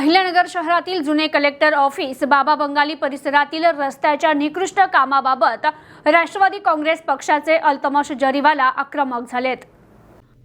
अहिल्यानगर शहरातील जुने collector office बाबा बंगाली परिसरातील रस्त्याच्या निकृष्ट कामाबाबत राष्ट्रवादी काँग्रेस पक्षाचे अल्तमश जरीवाला आक्रमक झालेत.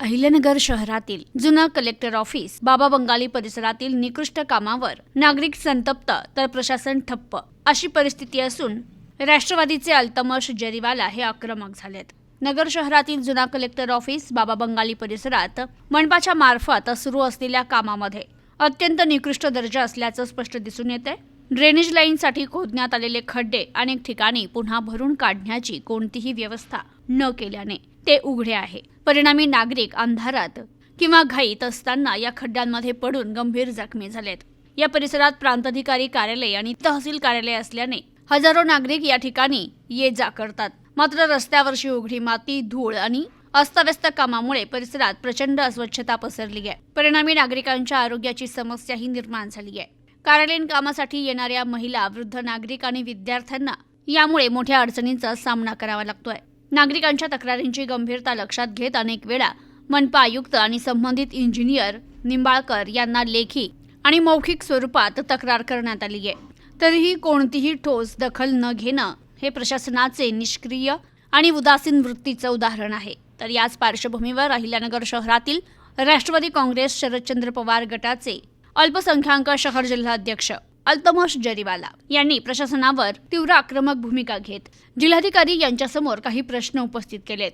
अहिल्यानगर शहरातील जुनं कलेक्टर ऑफिस बाबा बंगाली परिसरातील निकृष्ट कामावर नागरिक संतप्त तर प्रशासन ठप्प अशी परिस्थिती असून राष्ट्रवादीचे अल्तमश जरीवाला हे आक्रमक झालेत. नगर शहरातील जुना कलेक्टर ऑफिस बाबा बंगाली परिसरात मनपाच्या मार्फत सुरू असलेल्या कामामध्ये अत्यंत निकृष्ट दर्जा असल्याचं स्पष्ट दिसून येते ड्रेनेज लाईनसाठी खोदण्यात आलेले खड्डे अनेक ठिकाणी पुन्हा भरून काढण्याची कोणतीही व्यवस्था न केल्याने ते उघडे आहे. परिणामी नागरिक अंधारात किंवा घाईत असताना या खड्ड्यांमध्ये पडून गंभीर जखमी झालेत. या परिसरात प्रांताधिकारी कार्यालय आणि तहसील कार्यालय असल्याने हजारो नागरिक या ठिकाणी ये जा करतात. मात्र रस्त्यावरची उघडी माती धूळ आणि अस्ताव्यस्त कामामुळे परिसरात प्रचंड अस्वच्छता पसरली आहे. परिणामी नागरिकांच्या आरोग्याची समस्याही निर्माण झाली आहे. कार्यालयीन कामासाठी येणाऱ्या महिला वृद्ध नागरिक आणि विद्यार्थ्यांना यामुळे मोठ्या अडचणींचा सामना करावा लागतोय. नागरिकांच्या तक्रारींची गंभीरता लक्षात घेत अनेक वेळा मनपा आयुक्त आणि संबंधित इंजिनियर निंबाळकर यांना लेखी आणि मौखिक स्वरूपात तक्रार करण्यात आली आहे. तरीही कोणतीही ठोस दखल न घेणं हे प्रशासनाचे निष्क्रिय आणि उदासीन वृत्तीचं उदाहरण आहे. तर याच पार्श्वभूमीवर अहिल्यानगर शहरातील राष्ट्रवादी काँग्रेस शरदचंद्र पवार गटाचे अल्पसंख्याक शहर जिल्हाध्यक्ष अल्तमोष जरीवाला यांनी प्रशासनावर तीव्र आक्रमक भूमिका घेत जिल्हाधिकारी यांच्यासमोर काही प्रश्न उपस्थित केलेत.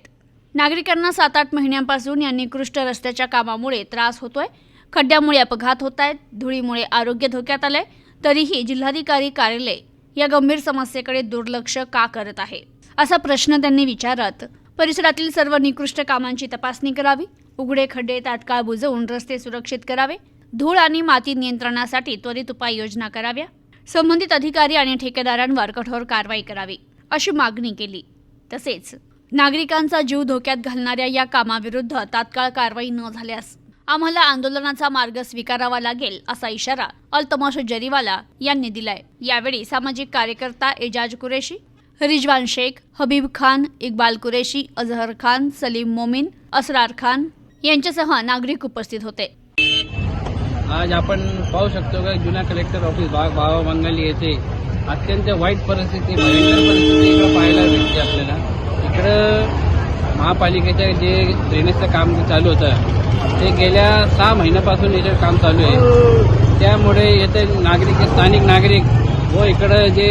नागरिकांना सात आठ महिन्यांपासून या निकृष्ट रस्त्याच्या कामामुळे त्रास होतोय खड्ड्यामुळे अपघात होत आहेत धुळीमुळे आरोग्य धोक्यात आलंय तरीही जिल्हाधिकारी कार्यालय या गंभीर समस्येकडे दुर्लक्ष का करत आहे? असा प्रश्न त्यांनी विचारत परिसरातील सर्व निकृष्ट कामांची तपासणी करावी. उघडे खड्डे तात्काळ बुजवून रस्ते सुरक्षित करावे. धूळ आणि माती नियंत्रणासाठी त्वरित उपाययोजना कराव्या. संबंधित अधिकारी आणि ठेकेदारांवर कठोर कारवाई करावी अशी मागणी केली. तसेच नागरिकांचा जीव धोक्यात घालणाऱ्या या कामाविरुद्ध तात्काळ कारवाई न झाल्यास आम्हाला आंदोलनाचा मार्ग स्वीकारावा लागेल असा इशारा अल्तमाश जरीवाला यांनी दिलाय. यावेळी सामाजिक कार्यकर्ता एजाज कुरेशी रिजवान शेख हबीब खान इक्बाल कुरेशी अझहर खान सलीम मोमीन असरार खान यांच्यासह नागरिक उपस्थित होते. आज आपण पाहू शकतो का जुन्या कलेक्टर ऑफिस बा बाबा बंगाली येथे अत्यंत वाईट परिस्थिती भयंकर परिस्थिती इकडं पाहायला भेटते आपल्याला. इकडं महापालिकेचं जे ड्रेनेजचं काम चालू होतं ते गेल्या सहा महिन्यापासून याचं काम चालू आहे. त्यामुळे येथे नागरिक स्थानिक नागरिक व इकडं जे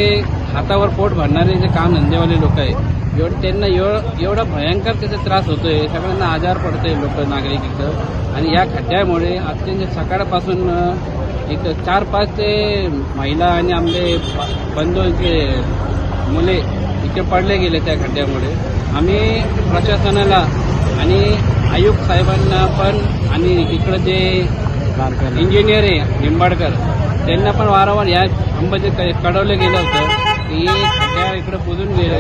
हातावर पोट भरणारे जे काम धंदेवाले लोक आहेत एवढं त्यांना एवढं एवढा भयंकर त्याचा त्रास होतोय सगळ्यांना आजार पडतोय लोक नागरिक इथं. आणि या खड्ड्यामुळे अत्यंत सकाळपासून एक चार पाच ते महिला आणि आमचे बंधूंचे मुले इथे पडले गेले त्या खड्ड्यामुळे. आम्ही प्रशासनाला आणि आयुक्त साहेबांना पण आणि इकडं जे इंजिनियर आहे निंबाडकर त्यांना पण वारंवार या अंबाचे कळवलं गेलं होतं. की खड्ड्या इकडं बुजून गेले.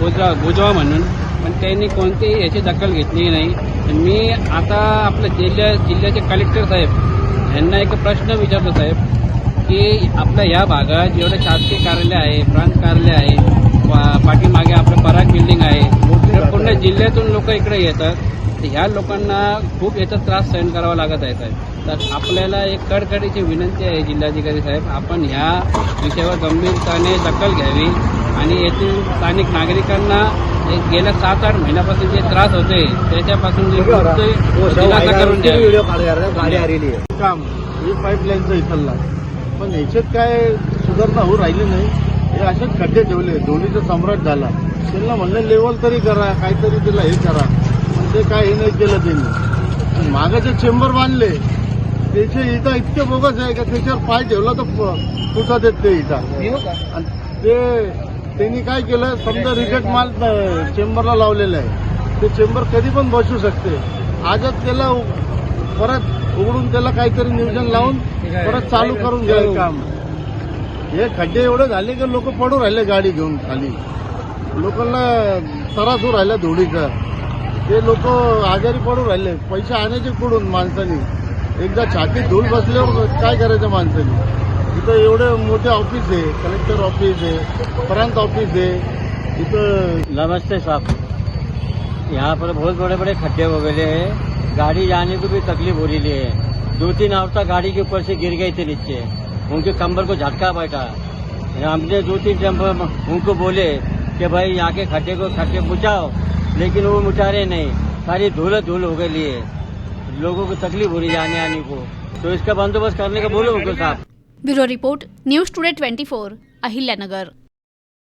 बुजवा बुजवा म्हणून. पण त्यांनी कोणतीही याची दखल घेतली नाही. मी आता आपल्या जिल्ह्या जिल्ह्याचे कलेक्टर साहेब यांना एक प्रश्न विचारतो साहेब की आपल्या या भागात जेवढे शासकीय कार्यालय आहे प्रांत कार्यालय आहे पा- पाठीमागे आपलं पराग बिल्डिंग आहे पूर्ण जिल्ह्यातून लोक इकडे येतात. तर ह्या लोकांना खूप याचा त्रास सहन करावा लागत आहे साहेब. तर आपल्याला एक कडकडीची विनंती आहे जिल्हाधिकारी साहेब आपण ह्या विषयावर गंभीरताने दखल घ्यावी आणि येथील स्थानिक नागरिकांना एक गेल्या सात आठ महिन्यापासून जे त्रास होते त्याच्यापासून जे दिलासा करून द्यावी काम हे पाईपलाईनचं इथलला पण ह्याच्यात काय सुधारणा होऊ राहिली नाही हे असेच खड्डे ठेवले धोनीचा सम्राट झाला. त्यांना म्हणलं लेवल तरी करा काहीतरी तिला हे करा. ते काय हे नाही केलं त्यांनी. आणि मागाचे चेंबर बांधले त्याचे इथं इतके बोगस आहे का त्याच्यावर पाय ठेवला तर तुटत येत ते इथं. आणि ते त्यांनी काय केलं समजा रिजेक्ट माल चेंबरला लावलेला आहे. ते चेंबर कधी पण बसू शकते. आजच त्याला परत उघडून त्याला काहीतरी नियोजन लावून परत चालू करून घ्यायला काम. हे खड्डे एवढे झाले की लोक पडू राहिले गाडी घेऊन खाली. लोकांना त्रास होऊ राहिला धुळीचा. ते लोक आजारी पडू राहिले. पैसे आणायचे कुठून माणसानी? एकदा छाती धूळ बसल्यावर काय करायचं माणसानी? इथं एवढे मोठे ऑफिस आहे कलेक्टर ऑफिस आहे प्रांत ऑफिस आहे. इथं नमस्ते साहब. यहाँ पर बहुत बड़े बड़े खड्डे हो वगैरह है हैं। गाड़ी जाने को भी तकलीफ हो रही है। दो तीन औरतें गाड़ी के ऊपर से गिर गई थी नीचे। उनके कंबर को झटका बैठा। हमने दो तीन टाइम उनको बोले कि भाई यहाँ के खड्डे को खड्डे बुझाओ। लेकिन वो मुटारे नहीं। सारी धूल धूल हो गई है लोगों को तकलीफ हो रही है आने आने को। तो इसका बंदोबस्त करने का बोलो उनको साहब bureau report news today twenty four Ahilyanagar.